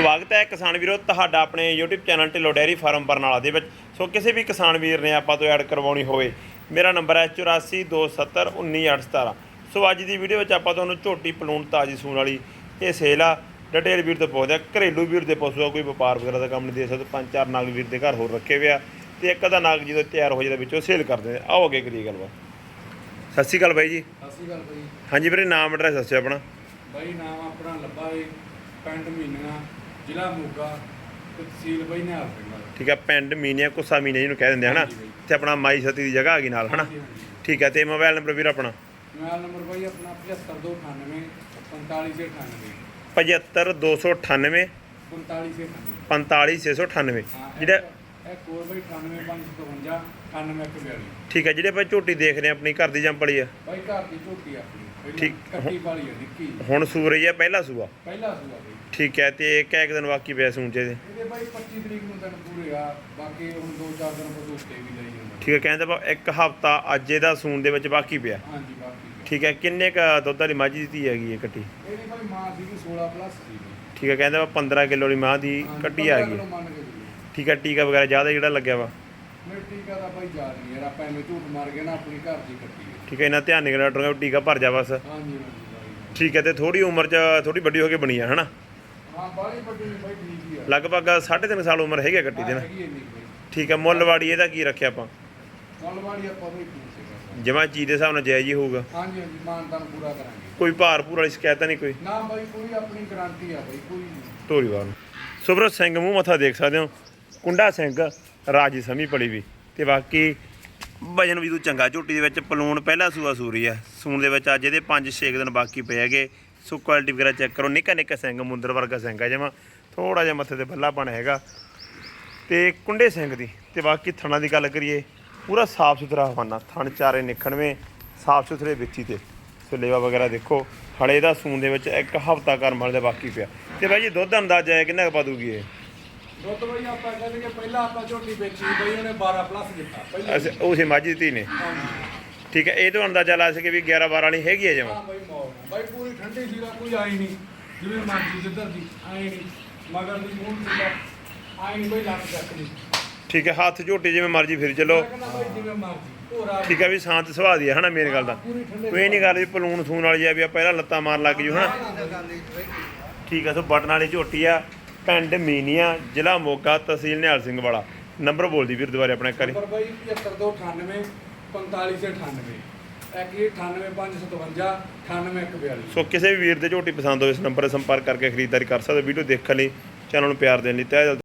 ਸਵਾਗਤ ਹੈ ਕਿਸਾਨ ਵੀਰੋ ਤੁਹਾਡਾ ਆਪਣੇ YouTube channel Dhillon dairy farm Barnala ਦੇ ਵਿੱਚ। ਸੋ ਕਿਸੇ ਵੀ ਕਿਸਾਨ ਵੀਰ ਨੇ ਆਪਾਂ ਤੋਂ ਐਡ ਕਰਵਾਉਣੀ ਹੋਵੇ ਮੇਰਾ ਨੰਬਰ ਹੈ 8427191817 ਸੋ ਅੱਜ ਦੀ ਵੀਡੀਓ ਵਿੱਚ ਆਪਾਂ ਤੁਹਾਨੂੰ ਝੋਟੀ ਪਲੂਣ ਤਾਜੀ ਸੂਣ ਵਾਲੀ ਇਹ ਸੇਲ ਆ। ਡਿਟੇਲ ਵੀਰ ਤੋਂ ਪੁੱਛਦੇ ਆ ਘਰੇਲੂ ਵੀਰ ਦੇ ਪਸ਼ੂ ਆ ਕੋਈ ਵਪਾਰ ਵਗੈਰਾ ਦਾ ਕੰਮ ਨਹੀਂ ਦੇ ਸਕਦਾ ਪੰਜ ਚਾਰ ਨਾਗ ਵੀਰ ਦੇ ਘਰ ਹੋਰ ਰੱਖੇ ਹੋਏ ਆ। ਤੇ ਇੱਕ ਦਾ ਨਾਗ ਜਦੋਂ ਤਿਆਰ ਹੋ ਜਾਂਦਾ ਵਿੱਚੋਂ ਸੇਲ ਕਰਦੇ ਆ। ਆਓ ਅੱਗੇ ਕਰੀਏ ਗੱਲਬਾਤ। ਸਤਿ ਸ਼੍ਰੀ ਅਕਾਲ ਬਾਈ ਜੀ। ਸਤਿ ਸ਼੍ਰੀ ਅਕਾਲ ਬਾਈ। ਹਾਂਜੀ ਵੀਰੇ ਨਾਮ ਐਡਰੈਸ ਦੱਸਿਓ ਆਪਣਾ। ਬਾਈ ਨਾਮ ਆਪਣਾ ਲੱਭਾ ਏ ਪਿੰਡ ਮੀਨੀਆਂ ਜ਼ਿਲ੍ਹਾ ਮੋਗਾ ਤੇ ਤਹਿਸੀਲ ਬਾਈ ਨਿਹਾਲ ਸਿੰਘ ਵਾਲਾ। ਠੀਕ ਹੈ ਪਿੰਡ ਮੀਨੀਆ ਕੁੱਸਾ ਮੀਨੀਆ ਜਿਹਨੂੰ ਕਹਿ ਦਿੰਦੇ ਆ ਹਨਾ? ਹਾਂਜੀ ਬਾਈ। ਤੇ ਆਪਣਾ ਮਾਈ ਸਤੀ ਦੀ ਜਗ੍ਹਾ ਆ ਗਈ ਨਾਲ ਹਨਾ? ਹਾਂਜੀ, ਹਾਂਜੀ। ਠੀਕ ਹੈ ਤੇ ਮੋਬਾਈਲ ਨੰਬਰ ਵੀਰ ਆਪਣਾ? ਮੋਬਾਈਲ ਨੰਬਰ ਬਾਈ ਆਪਣਾ 7598 4598 75298 4598 45698 ਹਾਂ ਜਿਹੜਾ ਇਹ ਕੋਰ ਬਾਈ 98552 9842 ਠੀਕ ਹੈ ਜਿਹੜੇ ਆਪਾਂ ਝੋਟੀ ਦੇਖ ਰਹੇ ਆ ਆਪਣੀ ਘਰ ਦੀ ਜੰਮ ਪਲੀ ਆ? ਬਾਈ ਘਰ ਦੀ ਝੋਟੀ ਆਪਣੀ। ਪਹਿਲਾਂ ਠੀਕ। ਕੱਟੀ ਵਾਲੀ ਹੈ ਨਿੱਕੀ ਹੁਣ ਸੂ ਰਹੀ ਆ ਪਹਿਲਾ ਸੂਆ? ਪਹਿਲਾ ਸੂਆ ਠੀਕ ਹੈ ਤੇ ਕੈ ਇੱਕ ਦਿਨ ਬਾਕੀ ਪਿਆ ਸੂਣ ਚ ਇਹਦੇ ਬਾਈ 25 ਤਰੀਕ ਨੂੰ ਦਿਨ ਪੂਰੇ ਆ ਬਾਕੀ ਹੁਣ 2-4 ਦਿਨ ਬਾਅਦ ਉੱਤੇ ਵੀ ਲਈ ਜਾਂਦਾ। ਠੀਕ ਹੈ ਕਹਿੰਦੇ ਬਾ ਇੱਕ ਹਫਤਾ ਅੱਜ ਇਹਦਾ ਸੂਣ ਦੇ ਵਿੱਚ ਬਾਕੀ ਪਿਆ। ਹਾਂਜੀ ਬਾਕੀ ਠੀਕ ਹੈ ਕਿੰਨੇ ਕ ਦੁੱਧ ਵਾਲੀ ਮੱਝ ਦਿੱਤੀ ਹੈਗੀ ਇਹ ਕੱਟੀ? ਇਹਦੀ ਬਾਈ ਮਾਂ ਸੀਗੀ 16 ਪਲੱਸ ਸੀ ਠੀਕ ਹੈ ਕਹਿੰਦੇ ਬਾ 15 ਕਿਲੋ ਵਾਲੀ ਮਾਂ ਦੀ ਕੱਟੀ ਆ ਗਈ। ਠੀਕ ਹੈ ਟੀਕਾ ਵਗੈਰਾ ਜ਼ਿਆਦਾ ਜਿਹੜਾ ਲੱਗਿਆ ਵਾ? ਨਹੀਂ ਟੀਕਾ ਦਾ ਬਾਈ ਯਾਦ ਨਹੀਂ ਯਾਰ ਆਪਾਂ ਐਵੇਂ ਝੂਠ ਮਾਰ ਕੇ ਨਾ ਆਪਣੀ ਘਰ ਦੀ ਕੱਟੀ ਹੈ। ਠੀਕ ਹੈ ਇਹਨਾਂ ਧਿਆਨ ਨਹੀਂ ਡਾਕਟਰ ਟੀਕਾ ਭਰ ਜਾ ਬਸ। ਹਾਂਜੀ ਹਾਂਜੀ ਬਾਈ। ਠੀਕ ਹੈ ਤੇ ਥੋੜੀ ਉਮਰ ਚ ਥੋੜੀ ਵੱਡੀ ਹੋ ਕੇ ਬਣੀ ਆ ਹਨਾ? ਹਾਂ ਬਾਲੀ ਵੱਡੀ ਨਹੀਂ ਬਾਈ ਠੀਕ ਹੀ ਆ। ਲਗਭਗ 3.5 ਸਾਲ ਉਮਰ ਹੈਗੀ ਆ ਕੱਟੀ ਦੇ ਨਾ? ਹੈਗੀ ਇੰਨੀ ਕੁ ਬਾਈ ਠੀਕ ਹੈ ਮੁੱਲਵਾੜੀ ਇਹਦਾ ਕੀ ਰੱਖਿਆ ਆਪਾਂ? ਮਲਵਾੜੀ ਆਪਾਂ ਬਾਈ ਠੀਕ ਸੀਗਾ ਜਮਾ ਚੀਜ਼ ਦੇ ਹਿਸਾਬ ਨਾਲ ਜਾਇਜ਼ ਹੀ ਹੋਊਗਾ। ਹਾਂਜੀ ਹਾਂਜੀ ਮਾਨਤਾਨ ਪੂਰਾ ਕਰਾਂਗੇ। ਕੋਈ ਭਾਰ ਭੂਰ ਵਾਲੀ ਸ਼ਿਕਾਇਤ ਤਾਂ ਨਹੀਂ ਕੋਈ? ਨਾ ਬਾਈ ਕੋਈ ਆਪਣੀ ਗਾਰੰਟੀ ਆ ਬਾਈ ਕੋਈ ਨਹੀਂ। ਧੋਰੀਵਾਲ ਨੂੰ। ਸੁਬਰ ਸਿੰਘ ਮੂੰਹ ਮੱਥਾ ਦੇਖ ਸਕਦੇ ਹੋ? ਕੁੰਡਾ ਸਿੰਘ ਰਾਜੀ ਸਮੀ ਪੜੀ ਵੀ। ਤੇ ਬਾਕੀ ਵਜਨ ਵੀ ਤੂੰ ਚੰਗਾ ਝੋਟੀ ਦੇ ਵਿੱਚ ਪਲੂਣ ਪਹਿਲਾ ਸੂਆ ਸੂਰੀ ਆ। ਸੂਣ ਦੇ ਵਿੱਚ ਅੱਜ ਇਹਦੇ 5-6 ਦਿਨ ਬਾਕੀ ਪਏ ਹੈਗੇ। ਸੋ ਕੁਆਲਿਟੀ ਵਗੈਰਾ ਚੈੱਕ ਕਰੋ। ਨਿੱਕਾ ਨਿੱਕਾ ਸਿੰਘ ਮੁੰਦਰ ਵਰਗਾ ਸਿੰਘ ਆ ਜਮਾ। ਥੋੜਾ ਜਿਹਾ ਮੱਥੇ ਤੇ ਬੱਲਾਪਣ ਹੈਗਾ। ਤੇ ਕੁੰਡੇ ਸਿੰਘ ਦੀ ਤੇ ਬਾਕੀ ਥਣਾ ਦੀ ਗੱਲ ਕਰੀਏ ਪੂਰਾ ਸਾਫ਼ ਸੁਥਰਾ ਹਵਾਨਾ। ਥਣ ਚਾਰੇ ਨਿਖਣਵੇਂ ਸਾਫ਼ ਸੁਥਰੇ ਵਿੱਚੀ ਤੇ। ਸੋ ਲੇਵਾ ਵਗੈਰਾ ਦੇਖੋ ਹਲੇ ਦਾ ਸੂਣ ਦੇ ਵਿੱਚ ਇੱਕ ਹਫਤਾ ਕਰਮ ਵਾਲੇ ਦਾ ਬਾਕੀ ਪਿਆ। ਤੇ ਬਾਈ ਜੀ ਦੁੱਧ ਦਾ ਅੰਦਾਜ਼ਾ ਹੈ ਕਿੰਨਾ ਕੁ ਪਾ ਦੂਗੀ ਇਹ? ਦੁੱਧ ਬਾਈ ਆਪਾਂ ਕਹਿੰਦੇ ਕਿ ਪਹਿਲਾਂ ਆਪਾਂ ਝੋਟੀ ਵੇਚੀ ਬਾਈ ਉਹਨੇ 12 ਪਲੱਸ ਦਿੱਤਾ। ਪਹਿਲਾਂ ਅੱਛਾ ਉਸੇ ਮਾਝੀ ਧੀ ਨੇ। ਠੀਕ ਹੈ ਇਹ ਤੋਂ ਅੰਦਾਜ਼ਾ ਲਾ ਸਕੇ ਵੀ 11 12 ਵਾਲੀ ਹੈਗੀ ਹੈ ਜਮਾ। ਹਾਂ ਬਾਈ। ਬਾਈ ਪੂਰੀ ਠੰਡੀ ਸੀਗਾ ਕੋਈ ਆਈ ਨਹੀਂ। ਜਿਵੇਂ ਮਰਜ਼ੀ ਜਿੱਧਰ ਦੀ ਆਈ ਨਹੀਂ। ਮਗਰ ਦੀ ਮੂੰਹ ਸੀਗਾ ਆਈ ਨਹੀਂ ਕੋਈ ਲੱਗ ਚੱਕਦੀ ਠੀਕ ਹੈ ਹੱਥ ਝੋਟੀ ਜਿਵੇਂ ਮਰਜ਼ੀ ਫਿਰ ਚੱਲੋ। ਮੈਂ ਕਹਿੰਦਾ ਬਾਈ ਜਿਵੇਂ ਮਰਜ਼ੀ ਭੋਰਾ ਠੀਕ ਹੈ ਵੀ ਸ਼ਾਂਤ ਸੁਭਾਅ ਦੀ ਹੈ ਹਨਾ ਮੇਨ ਗੱਲ ਦਾ। ਪੂਰੀ ਠੰਡੇ ਕੋਈ ਨਹੀਂ ਗੱਲ ਵੀ ਪਲੂਣ ਸੂਣ ਵਾਲੀ ਆ ਵੀ ਆ ਪਹਿਲਾਂ ਲੱਤਾਂ ਮਾਰਨ ਲੱਗ ਜੂ ਹਨਾ। ਠੀਕ ਹੈ ਸੋ ਬਟਨ ਵਾਲੀ ਝੋਟੀ ਆ ਪਿੰਡ ਮੀਨੀਆ ਜ਼ਿਲ੍ਹਾ ਮੋਗਾ ਤਹਿਸੀਲ ਨਿਹਾਲ ਸਿੰਘ ਵਾਲਾ। ਨੰਬਰ ਬੋਲਦੀ ਵੀਰ ਦੁਬਾਰੇ ਆਪਣਾ ਕਰੀ ਨੰਬਰ ਬਾਈ 7598 4598 ਇੱਕ ਹੀ 98557 98142 ਸੋ ਕਿਸੇ ਵੀ ਵੀਰ ਦੇ ਝੋਟੀ ਪਸੰਦ ਹੋਵੇ ਇਸ ਨੰਬਰ 'ਤੇ ਸੰਪਰਕ ਕਰਕੇ ਖਰੀਦਦਾਰੀ ਕਰ ਸਕਦੇ ਹੋ। ਵੀਡੀਓ ਦੇਖਣ ਲਈ ਚੈਨਲ ਨੂੰ ਪਿਆਰ ਦੇਣ ਲਈ ਤਹਿ ਦਿਲ